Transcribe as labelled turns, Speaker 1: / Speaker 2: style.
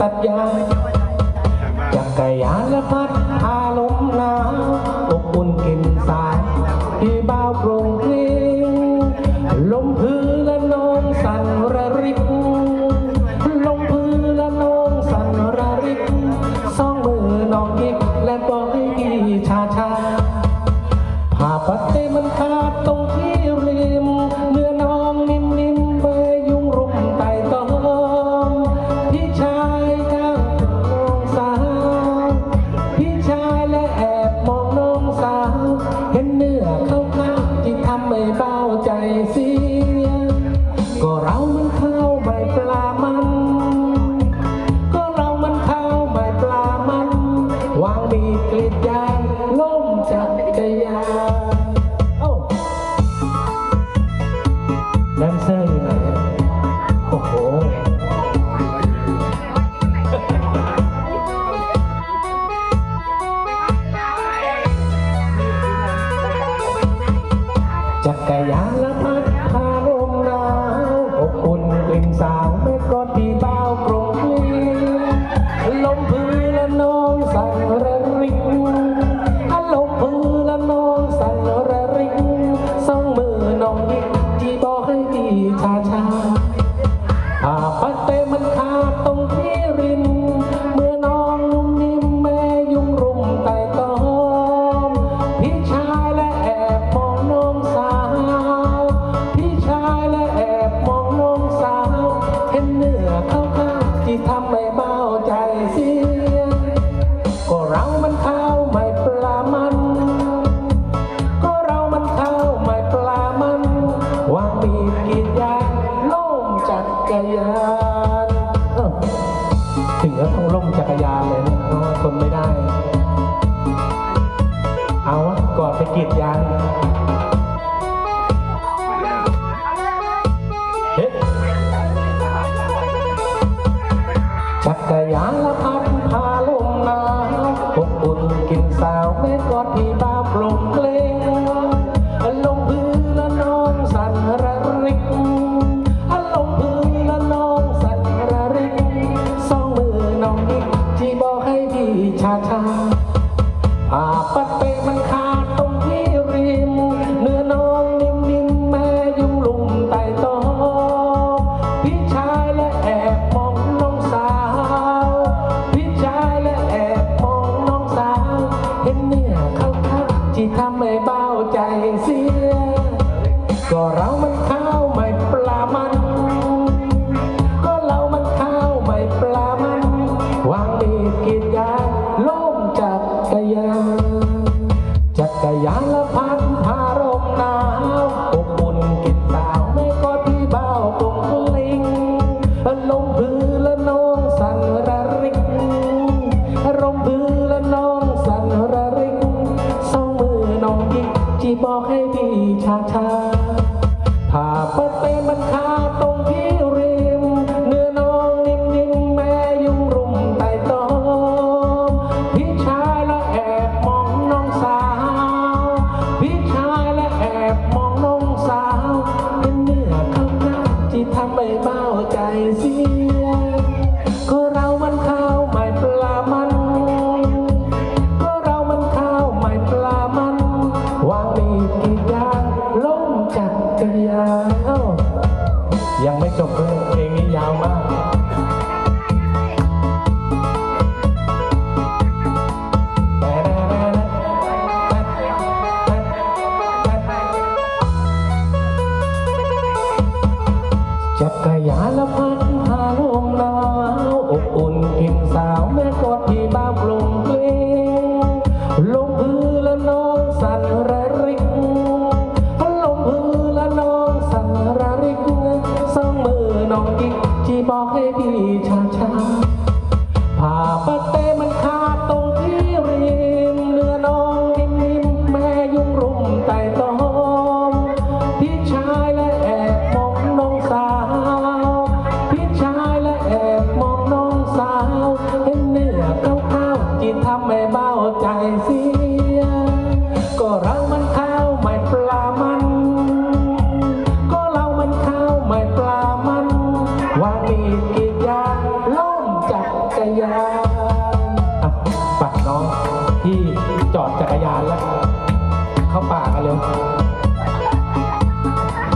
Speaker 1: ตัดยาจักรยานและพัดพาลมหนาวอบอุ่นกินสายที่บ้าน ล้มจักรยานเอ้นเซอร์อะไหโอ้โหจักรยานละพัน ทั้งล่มจักรยานเลยเนาะทนไม่ได้ ชาชาอาปัดเปมันขาดตรงที่ริม เนื้อน้องนิ่มนิ่มแม่ยุ่งลุมไต่ตอพี่ชายและแอบมองน้องสาว พี่ชายและแอบมองน้องสาว เห็นเนี่ยเขาคักที่ทำให้เบาใจเสีย ก็เรา ยาจักรยานละพันพาลมหนาวอบอุ่นกินสาวไม่ก็ที่เบากลมลิงลมพื้นละน้องสั่นระริกลมพื้นละน้องสั่นระริกสองมือน้องยิกจีบอกให้พี่ชาชา ไม่จบเลยเพลงนี้ยาวมากจักรยาน บอกให้พี่ช้าช้า ไ